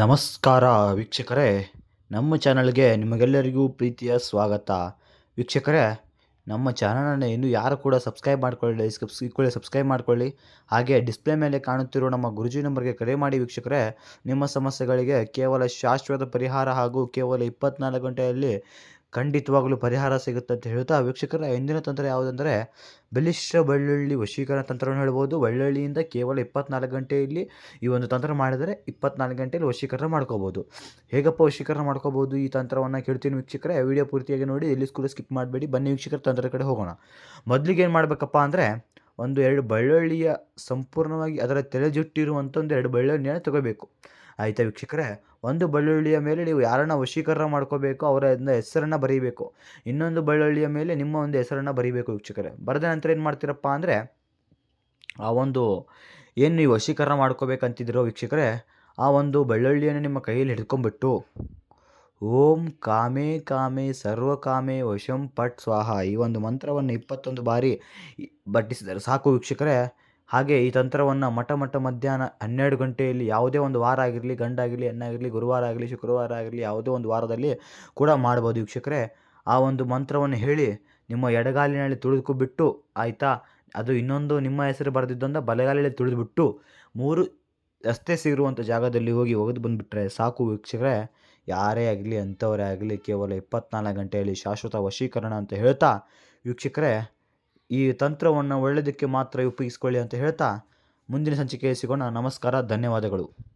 ನಮಸ್ಕಾರ ವೀಕ್ಷಕರೇ, ನಮ್ಮ ಚಾನಲ್ಗೆ ನಿಮಗೆಲ್ಲರಿಗೂ ಪ್ರೀತಿಯ ಸ್ವಾಗತ. ವೀಕ್ಷಕರೇ, ನಮ್ಮ ಚಾನಲನ್ನು ಇನ್ನೂ ಯಾರು ಕೂಡ ಸಬ್ಸ್ಕ್ರೈಬ್ ಮಾಡ್ಕೊಳ್ಳಿ ಇಕ್ಕೊಳ್ಳಿ ಸಬ್ಸ್ಕ್ರೈಬ್ ಮಾಡ್ಕೊಳ್ಳಿ. ಹಾಗೆ ಡಿಸ್ಪ್ಲೇ ಮೇಲೆ ಕಾಣುತ್ತಿರುವ ನಮ್ಮ ಗುರುಜಿ ನಂಬರ್ಗೆ ಕರೆ ಮಾಡಿ ವೀಕ್ಷಕರೇ, ನಿಮ್ಮ ಸಮಸ್ಯೆಗಳಿಗೆ ಕೇವಲ ಶಾಶ್ವತ ಪರಿಹಾರ ಹಾಗೂ ಕೇವಲ ಇಪ್ಪತ್ನಾಲ್ಕು ಗಂಟೆಯಲ್ಲಿ ಖಂಡಿತವಾಗಲೂ ಪರಿಹಾರ ಸಿಗುತ್ತೆ ಅಂತ ಹೇಳ್ತಾ ವೀಕ್ಷಕರ, ಇಂದಿನ ತಂತ್ರ ಯಾವುದಂದರೆ ಬಲಿಷ್ಠ ಬಳ್ಳುಳ್ಳಿ ವಶೀಕರಣ ತಂತ್ರವನ್ನು ಹೇಳ್ಬೋದು. ಬೆಳ್ಳುಳ್ಳಿಯಿಂದ ಕೇವಲ ಇಪ್ಪತ್ನಾಲ್ಕು ಗಂಟೆಯಲ್ಲಿ ಈ ಒಂದು ತಂತ್ರ ಮಾಡಿದರೆ ಇಪ್ಪತ್ನಾಲ್ಕು ಗಂಟೆಯಲ್ಲಿ ವಶೀಕರಣ ಮಾಡ್ಕೋಬೋದು. ಹೇಗಪ್ಪ ವಶೀಕರಣ ಮಾಡ್ಕೋಬೋದು ಈ ತಂತ್ರವನ್ನು ಕೇಳ್ತೀನಿ ವೀಕ್ಷಕರೇ. ವಿಡಿಯೋ ಪೂರ್ತಿಯಾಗಿ ನೋಡಿ, ಎಲ್ಲಿ ಸ್ಕೂಲ್ ಸ್ಕಿಪ್ ಮಾಡಬೇಡಿ. ಬನ್ನಿ ವೀಕ್ಷಕರ ತಂತ್ರ ಕಡೆ ಹೋಗೋಣ. ಮೊದಲಿಗೆ ಏನು ಮಾಡಬೇಕಪ್ಪ ಅಂದರೆ ಒಂದು ಎರಡು ಬಳ್ಳುಳ್ಳಿಯ ಸಂಪೂರ್ಣವಾಗಿ ಅದರ ತಲೆ ಜುಟ್ಟಿರುವಂಥ ಒಂದು ಎರಡು ಬೆಳ್ಳುಳ್ಳಿಯನ್ನು ತಗೋಬೇಕು ಆಯಿತಾ ವೀಕ್ಷಕರೇ? ಒಂದು ಬಳ್ಳುಳ್ಳಿಯ ಮೇಲೆ ನೀವು ಯಾರನ್ನ ವಶೀಕರಣ ಮಾಡ್ಕೋಬೇಕು, ಅವರ ಹೆಸರನ್ನು ಬರೀಬೇಕು. ಇನ್ನೊಂದು ಬಳ್ಳುಳ್ಳಿಯ ಮೇಲೆ ನಿಮ್ಮ ಒಂದು ಹೆಸರನ್ನು ಬರೀಬೇಕು ವೀಕ್ಷಕರೇ. ಬರೆದ ನಂತರ ಏನು ಮಾಡ್ತೀರಪ್ಪ ಅಂದರೆ, ಆ ಒಂದು ಏನು ನೀವು ವಶೀಕರಣ ಮಾಡ್ಕೋಬೇಕಂತಿದ್ದೀರೋ ವೀಕ್ಷಕರೇ, ಆ ಒಂದು ಬಳ್ಳುಳ್ಳಿಯನ್ನು ನಿಮ್ಮ ಕೈಯಲ್ಲಿ ಹಿಡ್ಕೊಂಡ್ಬಿಟ್ಟು, ಓಂ ಕಾಮೆ ಕಾಮೆ ಸರ್ವ ಕಾಮೆ ವಶಂ ಪಟ್ ಸ್ವಾಹ ಈ ಒಂದು ಮಂತ್ರವನ್ನು ಇಪ್ಪತ್ತೊಂದು ಬಾರಿ ಬಟ್ಟಿಸಿದರೆ ಸಾಕು ವೀಕ್ಷಕರೇ. ಹಾಗೆ ಈ ತಂತ್ರವನ್ನು ಮಠ ಮಠ ಮಧ್ಯಾಹ್ನ ಹನ್ನೆರಡು ಗಂಟೆಯಲ್ಲಿ ಯಾವುದೇ ಒಂದು ವಾರ ಆಗಿರಲಿ ಗಂಡಾಗಿರಲಿ ಹೆಣ್ಣಾಗಿರಲಿ ಗುರುವಾರ ಆಗಲಿ ಶುಕ್ರವಾರ ಆಗಲಿ ಯಾವುದೇ ಒಂದು ವಾರದಲ್ಲಿ ಕೂಡ ಮಾಡ್ಬೋದು ವೀಕ್ಷಕರೇ. ಆ ಒಂದು ಮಂತ್ರವನ್ನು ಹೇಳಿ ನಿಮ್ಮ ಎಡಗಾಲಿನಲ್ಲಿ ತುಳಿದುಕೊಬಿಟ್ಟು ಆಯಿತಾ? ಅದು ಇನ್ನೊಂದು ನಿಮ್ಮ ಹೆಸರು ಬರೆದಿದ್ದೊಂದ ಬಲಗಾಲಿನಲ್ಲಿ ತುಳಿದುಬಿಟ್ಟು, ಮೂರು ರಸ್ತೆ ಸಿಗಿರುವಂಥ ಜಾಗದಲ್ಲಿ ಹೋಗಿ ಒಗೆದು ಬಂದುಬಿಟ್ರೆ ಸಾಕು ವೀಕ್ಷಕರೇ. ಯಾರೇ ಆಗಲಿ, ಅಂಥವರೇ ಆಗಲಿ ಕೇವಲ ಇಪ್ಪತ್ನಾಲ್ಕು ಗಂಟೆಯಲ್ಲಿ ಶಾಶ್ವತ ವಶೀಕರಣ ಅಂತ ಹೇಳ್ತಾ ವೀಕ್ಷಕರೇ ಈ ತಂತ್ರವನ್ನು ಒಳ್ಳೆಯದಕ್ಕೆ ಮಾತ್ರ ಉಪಯೋಗಿಸ್ಕೊಳ್ಳಿ ಅಂತ ಹೇಳ್ತಾ ಮುಂದಿನ ಸಂಚಿಕೆಯಲ್ಲಿ ಸಿಗೋಣ. ನಮಸ್ಕಾರ ಧನ್ಯವಾದಗಳು.